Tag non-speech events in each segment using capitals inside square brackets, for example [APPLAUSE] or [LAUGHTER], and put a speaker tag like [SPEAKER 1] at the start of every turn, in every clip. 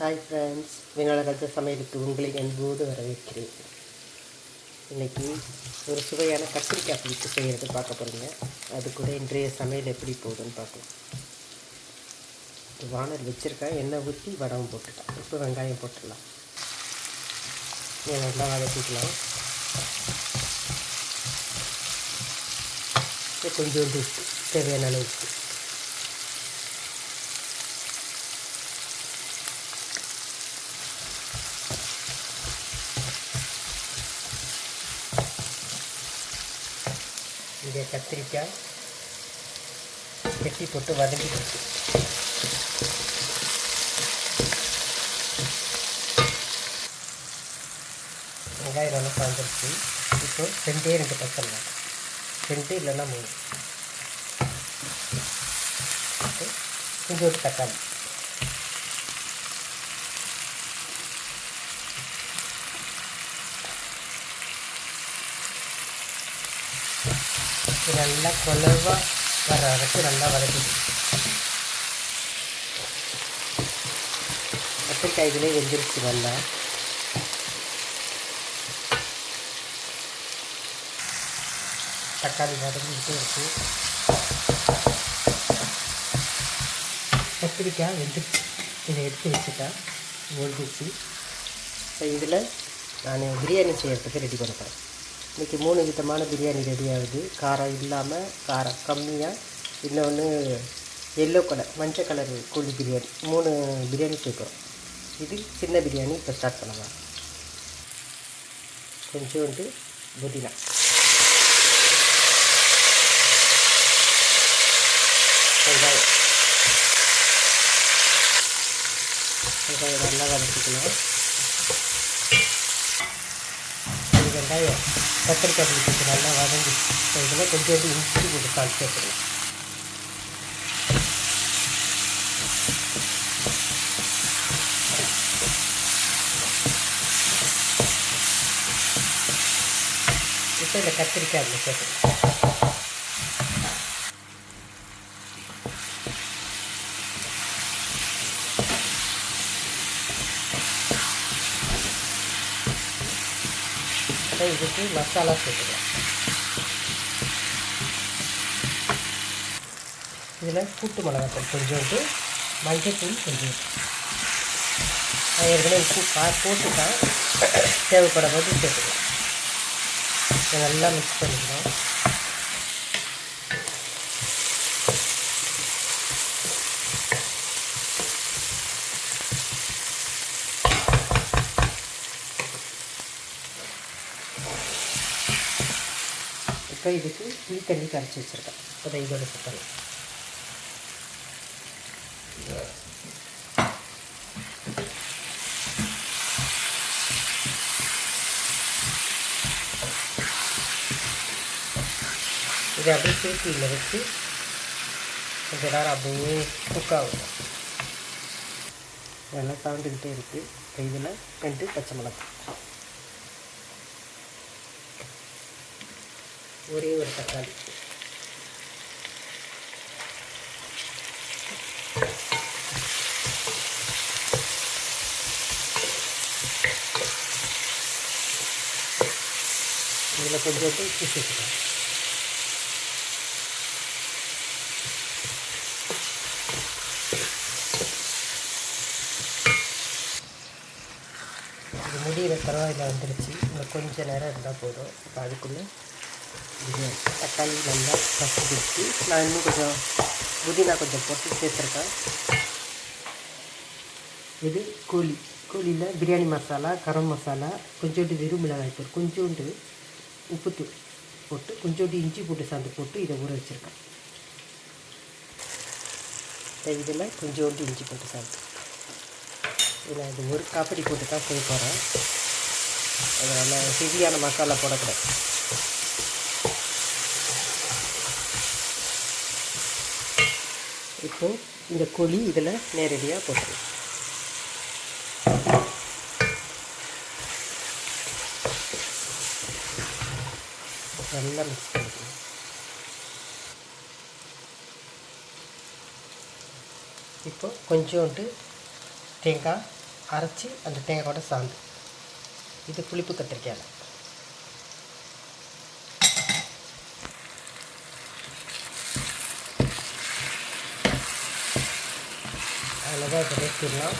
[SPEAKER 1] Hi friends வினாலகத்த சமையலுக்கு உங்களை என்போது வரவேற்கிறேன். இன்றைக்கி ஒரு சுவையான கத்திரிக்காய் பிடிச்சி செய்கிறது பார்க்க போகிறீங்க அது கூட இன்றைய சமையல் எப்படி போகுதுன்னு பார்க்கலாம் வானல் வச்சுருக்கேன் எண்ணெய் ஊற்றி வடவும் போட்டுட்டேன் இப்போ வெங்காயம் போட்டுடலாம். நீங்கள் நல்லா வதக்கிக்கலாம். கொஞ்சோண்டு உப்பு தேவையான அளவு இங்கே கத்திரிக்காய் வெட்டி போட்டு வதக்கிட்டு வெங்காயம் நல்லா சாய்ந்துருச்சு இப்போ ரெண்டே ரெண்டு பச்சை ரெண்டு இல்லைன்னா மூணு. கொஞ்சம் தக்காளி. நல்லா கொலவாக வர வரைக்கும் நல்லா வதக்கிட்டு கத்திரிக்காய் இதிலே வெந்துருச்சு நல்லா. தக்காளி வதங்கிக்கிட்டே இருக்கு. கத்திரிக்காய் வெந்துருச்சு. இதை எடுத்து வச்சுட்டா ஒழுங்குச்சு இப்போ இதில் நான் பிரியாணி செய்யறதுக்கு ரெடி பண்ணுறேன் இன்றைக்கி மூணு விதமான பிரியாணி ரெடி ஆகுது. காரம் இல்லாமல் காரம் கம்மியாக இன்னொன்று எல்லோ கலர் மஞ்சள் கலர் கோழி பிரியாணி. மூணு பிரியாணி சேர்க்குறோம் இது சின்ன பிரியாணி இப்போ ஸ்டார்ட் பண்ணலாம். கொஞ்சோண்டு புதினா. வெங்காயம். வெங்காயம் நல்லா வதக்கிக்கலாம். வெங்காயம். கத்திரிக்காய் பிடிச்சி நல்லா வதங்கி இதில் கொஞ்சம் இஞ்சி போட்டு கால் சேர்த்துக்கலாம் இப்போ இந்த கத்திரிக்காய் அதில் சேர்த்துக்கலாம். அப்புறம் இதுக்கு மசாலா சேர்த்துக்கலாம். இதில் கூட்டு மிளகாத்தூள் கொஞ்சோண்டு மஞ்சத்தூள் கொஞ்சம் நான் ஏற்கனவே உப்பு கா போட்டுட்டேன். தேவைப்படும் போது சேர்த்துக்கலாம். இதை நல்லா மிக்ஸ் பண்ணிக்கலாம். இப்போ இதுக்கு புளி தண்ணி கரைச்சி வச்சுருக்கேன். இப்போ இதோட சுத்தம் இதை அப்படியே சீட்டியில் வச்சு கொஞ்ச நேரம் அப்படியே குக் ஆகும் நல்லா சாந்துக்கிட்டே இருக்குது இதில் ரெண்டு பச்சை மிளகாய். ஒரே ஒரு தக்காளி. இதில் கொஞ்சம் உப்பு சேர்த்துக்கலாம் இது முடிகிற பரவாயில்ல வந்துருச்சு. இன்னும் கொஞ்சம் நேரம் இருந்தால் போதும். இப்போ அதுக்குள்ளே தக்காளி நல்லா பசிச்சு நான் இன்னும் கொஞ்சம் புதினா கொஞ்சம் போட்டு சேர்த்துருக்கேன். இது கோழி. கோழியில் பிரியாணி மசாலா கரம் மசாலா கொஞ்சோண்டு வெறும் மிளகாய் தூள் கொஞ்சோண்டு உப்புத்தூள் போட்டு கொஞ்சோண்டு இஞ்சி போட்டு சாந்து போட்டு இதை ஊற வச்சுருக்கேன். இதில் கொஞ்சோண்டு இஞ்சி போட்டு சாந்து. இதில் இது ஒரு காப்படி போட்டு தான் செய்ய போகிறேன் அதனால் ஹெவியான மசாலா போடக்கூடாது. இப்போ இந்த கோழி இதில் நேரடியாக போட்டுருவோம் நல்லா மிக்ஸ் பண்ணிக்கணும் இப்போ கொஞ்சோண்டு தேங்காய் அரைச்சி அந்த தேங்காயோட சாந்து. இது புளிப்பு கத்திரிக்காயில் அதில் தான்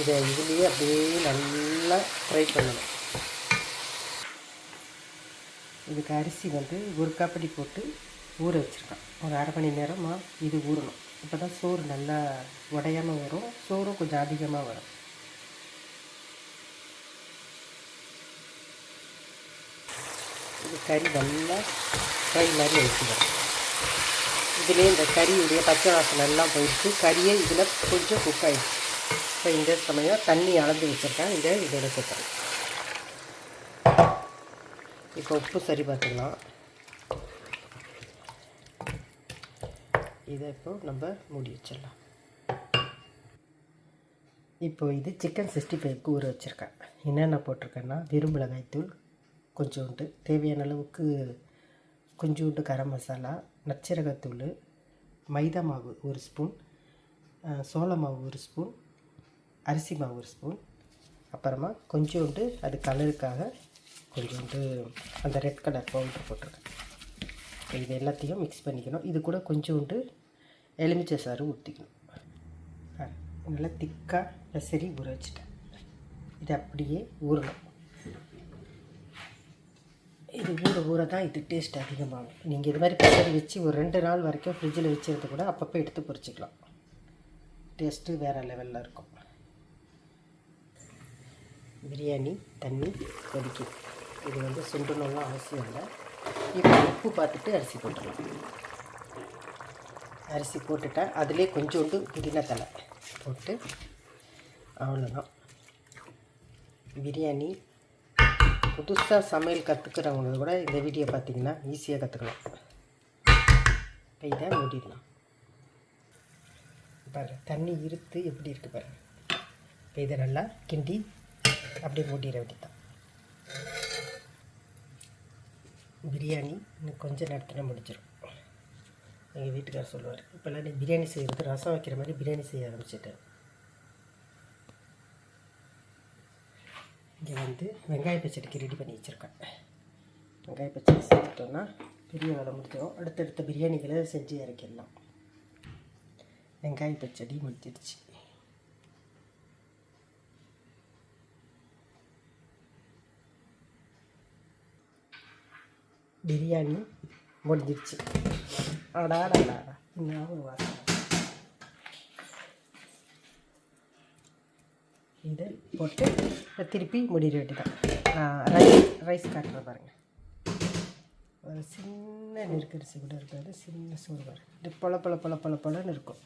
[SPEAKER 1] இதை இதுலேயே அப்படியே நல்லா ஃப்ரை பண்ணணும். இதுக்கு அரிசி வந்து ஒரு காப்படி போட்டு ஊற வச்சுருக்கேன் ஒரு அரை மணி நேரமாக இது ஊறணும். இப்போ தான் சோறு நல்லா உடையாமல் வரும். சோறும் கொஞ்சம் அதிகமாக வரும். இது கறி நல்லா ஃப்ரை மாதிரி வச்சுக்கிறேன் இதுலேயே இந்த கறியுடைய பச்சை வாசனை எல்லாம் போயிடுச்சு. கறியே இதில் கொஞ்சம் குக் ஆகிடுச்சு இப்போ இந்த சமயம் தண்ணி அளந்து வச்சுருக்கேன். இதை இதோட சேர்த்துறேன் இப்போ உப்பு சரி பார்த்துக்கலாம். இதை இப்போ நம்ம மூடி வச்சிடலாம். இப்போ இது சிக்கன் சிக்ஸ்டி ஃபைவ்க்கு ஊற வச்சுருக்கேன். என்னென்ன போட்டிருக்கேன்னா வெறும் தூள் கொஞ்சோண்டு தேவையான அளவுக்கு கொஞ்சோண்டு கரம் மசாலா நச்சரகத்தூள் மைதா மாவு ஒரு ஸ்பூன் சோள மாவு ஒரு ஸ்பூன் அரிசி மாவு ஒரு ஸ்பூன். அப்புறமா கொஞ்சோண்டு அது கலருக்காக கொஞ்சோண்டு அந்த ரெட் கலர் பவுடர் போட்டிருக்கேன். இது எல்லாத்தையும் மிக்ஸ் பண்ணிக்கணும். இது கூட கொஞ்சோண்டு எலுமிச்சை சாறு ஊற்றிக்கணும் நல்லா திக்காக சரி ஊற வச்சுட்டேன். இது அப்படியே ஊறணும். இது ஊற ஊற தான் இது டேஸ்ட் அதிகமாகும். நீங்கள் இது மாதிரி பச்சடி வச்சு ஒரு ரெண்டு நாள் வரைக்கும் ஃப்ரிட்ஜில் வச்சுருந்து கூட அப்பப்போ எடுத்து பொறிச்சிக்கலாம் டேஸ்ட்டு வேறு லெவலில் இருக்கும். பிரியாணி தண்ணி கொதிக்கும் இது வந்து சுண்டணும்லாம் அவசியம் இல்லை. இப்போ உப்பு பார்த்துட்டு அரிசி போட்டுடலாம் அரிசி போட்டுட்டேன் அதிலே கொஞ்சோண்டு புதினா தலை போட்டு அவ்வளோதான் பிரியாணி புதுசாக சமையல் கற்றுக்கிறவங்க கூட இந்த வீடியோ பார்த்திங்கன்னா ஈஸியாக கற்றுக்கலாம் இப்போ இதை மூடிடலாம். பாரு தண்ணி இருத்து எப்படி இருக்குது பாருங்க. இப்போ இதை நல்லா கிண்டி அப்படியே மூடிட வேண்டியதான் பிரியாணி இன்னும் கொஞ்சம் நேரத்தில் முடிச்சிடும் எங்கள் வீட்டுக்கார் சொல்லுவார் இப்போல்லாம் நீ பிரியாணி செய்கிறது ரசம் வைக்கிற மாதிரி பிரியாணி செய்ய ஆரம்பிச்சிட்டேன். இங்கே வந்து வெங்காய பச்சடிக்கு ரெடி பண்ணி வச்சுருக்கேன். வெங்காய பச்சடி செஞ்சுட்டோன்னா பெரிய வேலை முடிஞ்சிடும். அடுத்தடுத்த பிரியாணிகளை செஞ்சு இறக்கிடலாம். வெங்காய பச்சடி முடிஞ்சிடுச்சு. பிரியாணி முடிஞ்சிடுச்சு. அடாடாடா இன்னும் வாசனை இதை போட்டு திருப்பி முடிட வேண்டியதான் ரைஸ் ரைஸ் காட்டுறேன் பாருங்கள் ஒரு சின்ன நெருக்கரிசி கூட இருக்காது சின்ன சோறு பாருங்க. இது பொல பொல பொல பொல பொலன்னு இருக்கும்.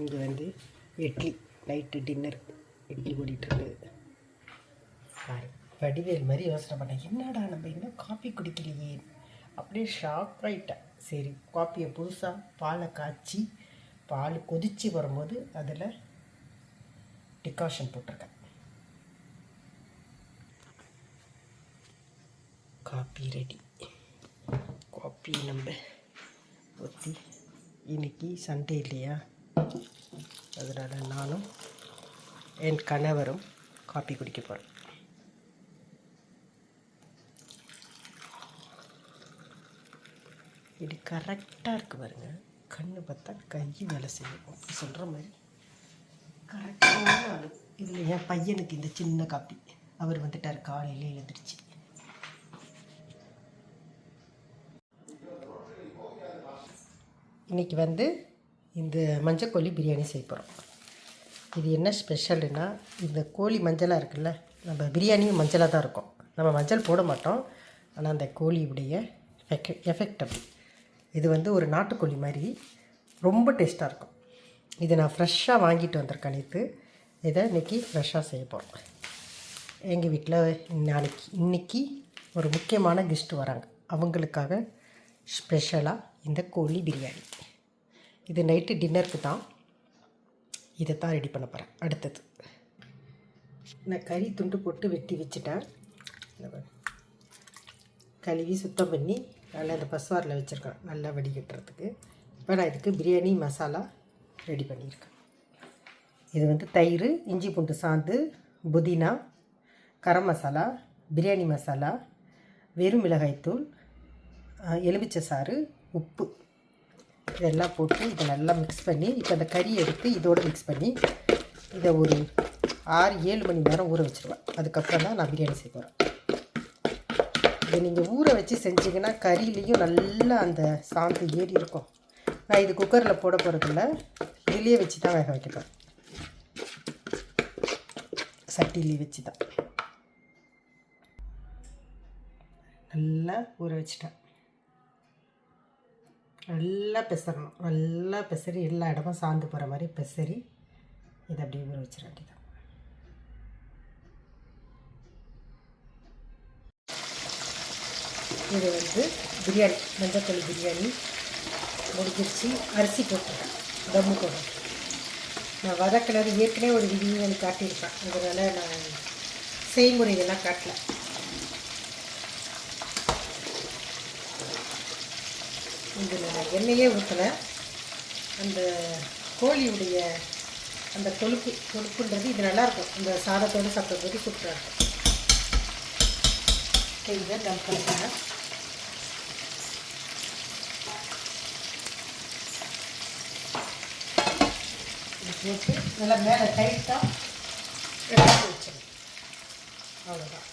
[SPEAKER 1] இங்கே வந்து இட்லி நைட்டு டின்னர் இட்லி ஓடிட்டுருக்கு சாரி வடிவேல் மாதிரி யோசனை பண்ணேன் என்னடா நம்ம இன்னும் காஃபி குடிக்கலையே? அப்படியே ஷாக் ஆகிட்டேன் சரி காப்பியை புதுசாக பாலை காய்ச்சி பால் கொதித்து வரும்போது அதில் டிகாஷன் போட்டிருக்கேன். காப்பி ரெடி காப்பி நம்ம ஊற்றி இன்னைக்கு சண்டே இல்லையா? அதனால் நானும் என் கணவரும் காப்பி குடிக்க போகிறோம் இது கரெக்டாக இருக்கு பாருங்கள் கண்ணு பார்த்தா கை வேலை செய்யும். அப்படி சொல்கிற மாதிரி. கரெக்டான ஆளு. இதில் என் பையனுக்கு இந்த சின்ன காப்பி. அவர் வந்துட்டார் காலையில் எழுந்திரிச்சு. இன்றைக்கி வந்து இந்த மஞ்சள் கோழி பிரியாணி செய்ய போகிறோம் இது என்ன ஸ்பெஷல்னா இந்த கோழி மஞ்சளாக இருக்குல்ல நம்ம பிரியாணியும் மஞ்சளாக தான் இருக்கும். நம்ம மஞ்சள் போட மாட்டோம். ஆனால் அந்த கோழியுடைய எஃபெக்ட் எஃபெக்ட் அப்படி. இது வந்து ஒரு நாட்டுக்கோழி மாதிரி ரொம்ப டேஸ்ட்டாக இருக்கும். இதை நான் ஃப்ரெஷ்ஷாக வாங்கிட்டு வந்திருக்கேன் நேற்று இதை இன்றைக்கி ஃப்ரெஷ்ஷாக செய்ய போகிறோம் எங்கள் வீட்டில் நாளைக்கு இன்றைக்கி ஒரு முக்கியமான கெஸ்ட்டு வராங்க. அவங்களுக்காக ஸ்பெஷலாக இந்த கோழி பிரியாணி. இது நைட்டு டின்னருக்கு தான். இதை தான் ரெடி பண்ண போகிறேன் அடுத்தது. நான் கறி துண்டு போட்டு வெட்டி வச்சுட்டேன். கழுவி சுத்தம் பண்ணி நல்லா இந்த பசுவாரில் வச்சுருக்கேன். நல்லா வடிகட்டுறதுக்கு. இப்போ நான் இதுக்கு பிரியாணி மசாலா ரெடி பண்ணியிருக்கேன். இது வந்து தயிர் இஞ்சி பூண்டு சாந்து புதினா கரம் மசாலா பிரியாணி மசாலா வெறும் மிளகாய்த்தூள் எலுமிச்சை சாறு உப்பு. இதெல்லாம் போட்டு இதை நல்லா மிக்ஸ் பண்ணி இப்போ அந்த கறி எடுத்து இதோடு மிக்ஸ் பண்ணி இதை ஒரு ஆறு ஏழு மணி நேரம் ஊற வச்சுருவேன். அதுக்கப்புறம் தான் நான் பிரியாணி செய்ய போகிறேன் இதை நீங்கள் ஊற வச்சு செஞ்சீங்கன்னா கறியிலையும் நல்லா அந்த சாந்து ஏறி இருக்கும். நான் இது குக்கரில் போட போகிறதில்ல இதுலேயே வச்சு தான் வேக வைக்கிறேன் சட்டிலேயே வச்சு தான். நல்லா ஊற வச்சிட்டேன். நல்லா பெசரணும் நல்லா பெசரி எல்லா இடமும் சாந்து போகிற மாதிரி பெசரி இதை அப்படியே ஊற வச்சிட இது வந்து பிரியாணி மஞ்சத்தூள் பிரியாணி முடிஞ்சிருச்சு. அரிசி போட்டுருக்கேன் தம்மு போடுறேன் நான் வதக்கினது ஏற்கனவே ஒரு வீடியோ காட்டியிருப்பேன் அதனால் நான் செய்முறையெல்லாம் காட்டல. இதில் நான் எண்ணெயே ஊற்றலை அந்த கோழியுடைய அந்த கொழுப்பு கொழுப்புன்றது இது நல்லாயிருக்கும் இந்த சாதத்தோடு சாப்பிட்றது சூப்பராக இருக்கும். இதை டம் பண்ணுறேன் போட்டு நல்லா மேலே டைட்டாக எடுத்து வச்சிடணும் அவ்வளோதான்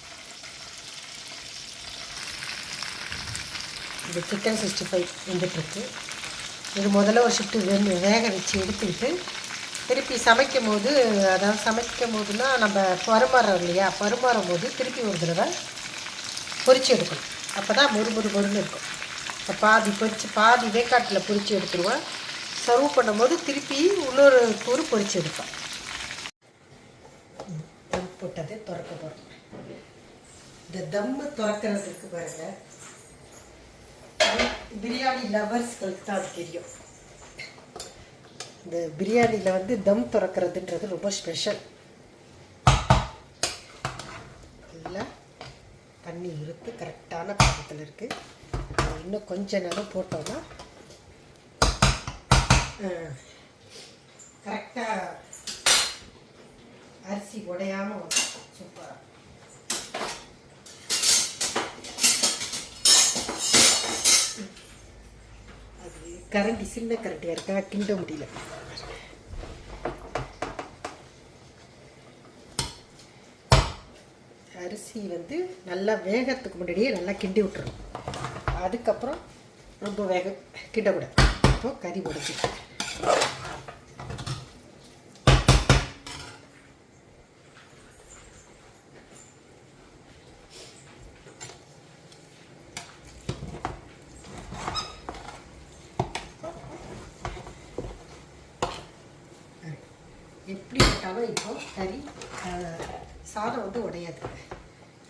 [SPEAKER 1] இது சிக்கன் சிக்ஸ்டி ஃபைவ் வந்துட்டுருக்கு. இது முதல்ல ஒரு ஷிஃப்ட்டு வெந்து வேக வச்சு எடுத்துக்கிட்டு திருப்பி சமைக்கும் போது அதாவது சமைக்கும் போதுனா நம்ம பருமாறோம் இல்லையா பருமாறும் போது திருப்பி ஒரு தடவை பொறிச்சு எடுக்கணும். அப்போ தான் மொறு மொறு மொறுன்னு இருக்கும். இப்போ பாதி பொறிச்சு பாதி வேக்காட்டில் பொறிச்சு எடுத்துருவேன் சர்வ் பண்ணும்போது திருப்பி இன்னொரு கூறு பொறிச்சு எடுப்பேன். தம் போட்டதை திறக்க போகிறோம் இந்த தம்மு திறக்கிறதுக்கு பாருங்கள் பிரியாணி லவர்ஸ்களுக்கு தான் அது தெரியும். இந்த பிரியாணியில் வந்து தம் திறக்கிறதுன்றது ரொம்ப ஸ்பெஷல். நல்லா தண்ணி இழுத்து கரெக்டான பக்கத்தில் இருக்குது இன்னும் கொஞ்ச நேரம் போட்டோம்னா கரெக்டாக அரிசி உடையாமல் வரும் சூப்பராக அது கரண்டி சின்ன கரண்டியாக இருக்கா? கிண்ட முடியல. அரிசி வந்து நல்லா வேகத்துக்கு முன்னாடியே நல்லா கிண்டி விட்டுரும் அதுக்கப்புறம் ரொம்ப வேக கிண்டக்கூடாது. இப்போ கறி உடச்சி எப்படி போட்டாலும் இப்போ கறி சாதம் வந்து உடையாது.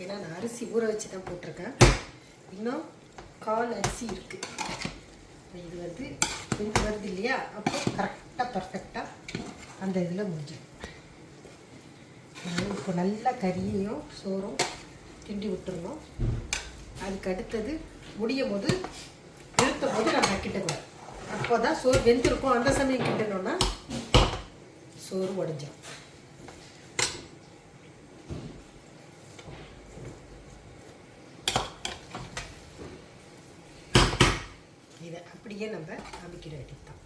[SPEAKER 1] ஏன்னா நான் அரிசி ஊற வச்சு தான் போட்டிருக்கேன். இன்னும் கால் அரிசி இருக்குது இது வந்து இது வருது இல்லையா? அப்போ கரெக்டாக பர்ஃபெக்டாக அந்த இதில் முடிஞ்சிடும் இப்போ நல்லா கறியையும் சோறும் கிண்டி விட்டுருணும் அதுக்கு அடுத்தது முடியும் போது நிறுத்தும் போது நம்ம கிட்டக்கூடாது அப்போ தான் சோறு வெந்திருக்கும். அந்த சமயம் கிட்டணும்னா சோறு உடஞ்சிடும் இதை அப்படியே நம்ம அமைக்கிற எடுத்தோம்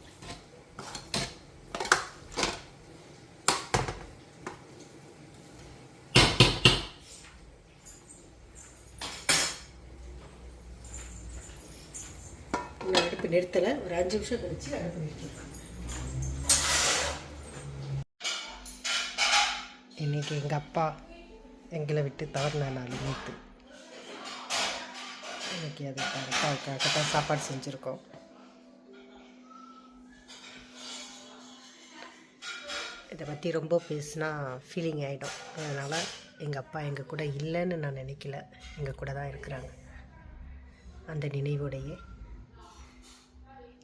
[SPEAKER 1] அடுப்பு நிறுத்தலை. ஒரு அஞ்சு நிமிஷம் கழிச்சு அடுப்பு நிறுத்திடுவேன் இன்னைக்கு எங்கள் அப்பா எங்களை விட்டு தவறின நாள் நேற்று இன்னைக்கு அது அப்பாவுக்காக தான் சாப்பாடு செஞ்சுருக்கோம். இதை பற்றி ரொம்ப பேசினா ஃபீலிங் ஆகிடும் அதனால் எங்கள் அப்பா எங்கள் கூட இல்லைன்னு நான் நினைக்கல. எங்கள் கூட தான் இருக்கிறாங்க. அந்த நினைவோடையே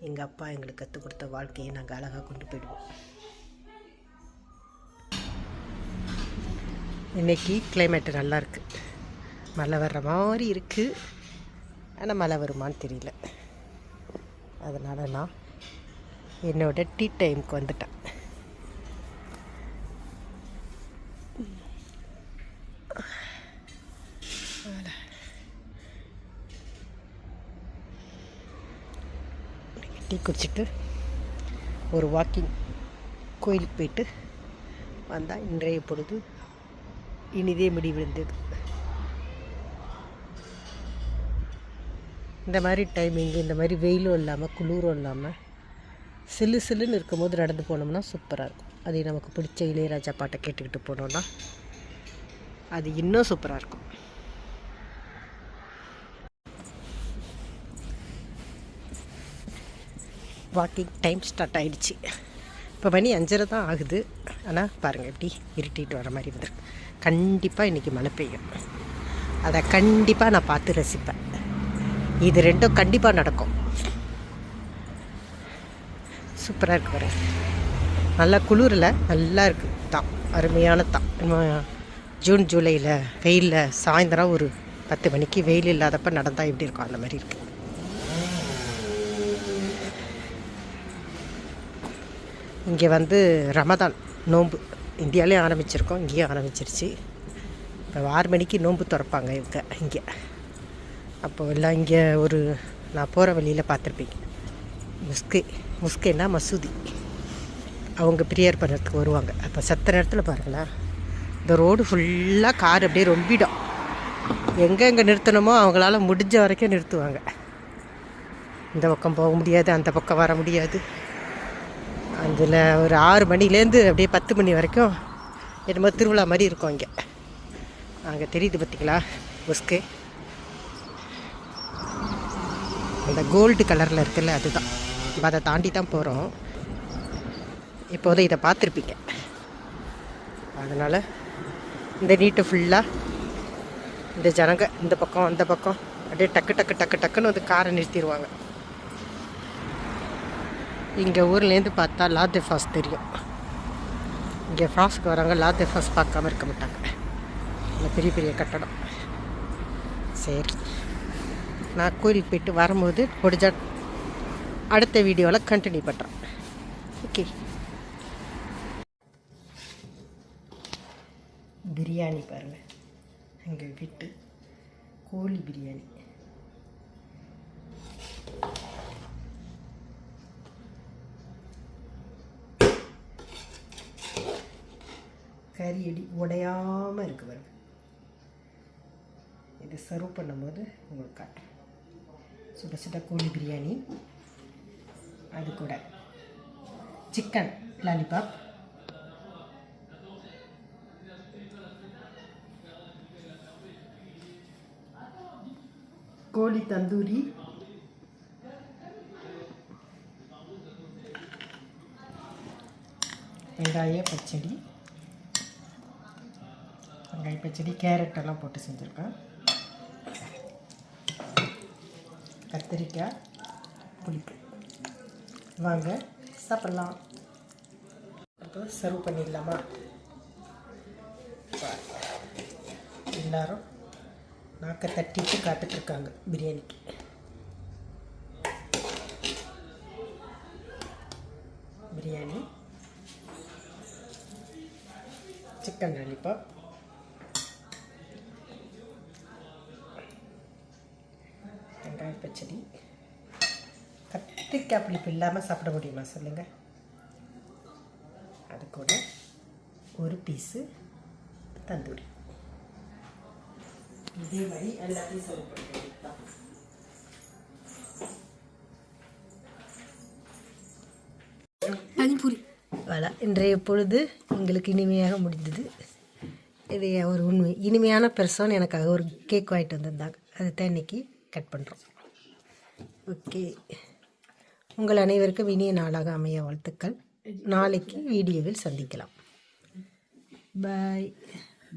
[SPEAKER 1] எங்கள் அப்பா எங்களுக்கு கற்றுக் கொடுத்த வாழ்க்கையை நாங்கள் அழகாக கொண்டு போயிடுவோம். இன்றைக்கி கிளைமேட்டு நல்லா இருக்குது மழை வர்ற மாதிரி இருக்குது ஆனால் மழை வருமான்னு தெரியல. அதனால் நான் என்னோடய டீ டைமுக்கு வந்துட்டேன் டீ குடிச்சிட்டு ஒரு வாக்கிங் கோயிலுக்கு போயிட்டு வந்தால் இன்றைய பொழுது இனிதே முடிவடைந்தது இந்த மாதிரி டைமிங்கு இந்த மாதிரி வெயிலும் இல்லாமல் குளிரும் இல்லாமல் சில்லு சிலுன்னு இருக்கும்போது நடந்து போனோம்னா சூப்பராக இருக்கும். அது நமக்கு பிடிச்ச இளையராஜா பாட்டை கேட்டுக்கிட்டு போனோம்னா அது இன்னும் சூப்பராக இருக்கும். வாக்கிங் டைம் ஸ்டார்ட் ஆகிடுச்சு இப்போ மணி அஞ்சரை தான் ஆகுது. ஆனால் பாருங்கள் எப்படி இருட்டிட்டு வர மாதிரி வந்துருக்கு கண்டிப்பாக இன்றைக்கி மழை பெய்யும். அதை கண்டிப்பாக நான் பார்த்து ரசிப்பேன். இது ரெண்டும் கண்டிப்பாக நடக்கும். சூப்பராக இருக்கு பாருங்க நல்லா குளிரில் நல்லா இருக்குது தான் அருமையான தான். ஜூன் ஜூலையில் வெயிலில் சாயந்தரம் ஒரு பத்து மணிக்கு வெயில் இல்லாதப்ப நடந்தால் எப்படி இருக்கும்? அந்த மாதிரி இருக்குது இங்கே வந்து ரமதான் நோன்பு இந்தியாவிலே ஆரம்பிச்சிருக்கோம் இங்கேயும் ஆரம்பிச்சிருச்சு. இப்போ ஆறு மணிக்கு நோன்பு திறப்பாங்க இவங்க இங்கே. அப்போ எல்லாம் இங்கே ஒரு நான் போகிற வழியில் பார்த்துருப்பீங்க. முஸ்கே முஸ்கேனா மசூதி. அவங்க ப்ரேயர் பண்ணுறதுக்கு வருவாங்க. அப்போ சத்த நேரத்தில் பாருங்களேன் இந்த ரோடு ஃபுல்லாக கார் அப்படியே ரொம்பிடும். எங்கெங்கே நிறுத்தணுமோ அவங்களால முடிஞ்ச வரைக்கும் நிறுத்துவாங்க. இந்த பக்கம் போக முடியாது அந்த பக்கம் வர முடியாது. அதில் ஒரு ஆறு மணிலேருந்து அப்படியே பத்து மணி வரைக்கும் என்னமோ திருவிழா மாதிரி இருக்கும் இங்கே. அங்கே தெரியுது பார்த்திங்களா உஸ்கு அந்த கோல்டு கலரில் இருக்குல்ல அதுதான். இப்போ அதை தாண்டி தான் போகிறோம் இப்போது இதை பார்த்துருப்பீங்க. அதனால் இந்த நீட்டு ஃபுல்லாக இந்த ஜனங்க இந்த பக்கம் அந்த பக்கம் அப்படியே டக்கு டக்கு டக்கு டக்குன்னு வந்து காரை நிறுத்திடுவாங்க இங்கே ஊர்லேருந்து பார்த்தா லாத்தே ஃபாஸ் தெரியும். இங்கே ஃபாஸ்க்கு வராங்க லாத்தே ஃபாஸ் பார்க்காம இருக்க மாட்டாங்க. இல்லை பெரிய பெரிய கட்டடம். சரி. நான் கோயிலுக்கு போயிட்டு வரும்போது முடிஞ்சா அடுத்த வீடியோவில் கண்டினியூ பண்ணுறேன் ஓகே பிரியாணி பாருங்கள் எங்கள் வீட்டு கோழி பிரியாணி. கரியடி உடையாமல் இருக்கு பாருங்க. இதை சர்வ் பண்ணும்போது உங்களுக்கு காட்டுறேன். சுட சுட கோழி பிரியாணி அது கூட. சிக்கன் லாலிபாப் கோழி தந்தூரி. வெங்காய பச்சடி. வெங்காய பச்சடி கேரட் எல்லாம் போட்டு செஞ்சுருக்கேன். கத்திரிக்காய் புளிப்பு. வாங்க சாப்பிட்லாம். அப்புறம் சர்வ் பண்ணிடலாமா? எல்லோரும் எல்லாரும் நாக்கை தட்டிட்டு காத்துட்ருக்காங்க பிரியாணிக்கு. பிரியாணி. சிக்கன் லாலிபாப் வெங்காய பச்சடி கத்திரிக்காய் புளிப்பு இல்லாமல் சாப்பிட முடியுமா சொல்லுங்கள் அது கூட ஒரு பீஸு தந்தூரி. இதே மாதிரி எல்லாத்தையும் சர்வ்
[SPEAKER 2] பானிபூரி
[SPEAKER 1] voilà இன்றைய பொழுது எங்களுக்கு இனிமையாக முடிந்தது. இது ஒரு உண்மை இனிமையான பெர்சன் எனக்காக ஒரு கேக் வாங்கிட்டு வந்திருந்தாங்க. அதை தான் இன்னைக்கு கட் பண்ணுறோம் ஓகே உங்கள் அனைவருக்கும் இனிய நாளாக அமைய வாழ்த்துக்கள். நாளைக்கு வீடியோவில் சந்திக்கலாம். பாய்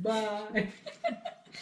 [SPEAKER 2] பாய் [LAUGHS]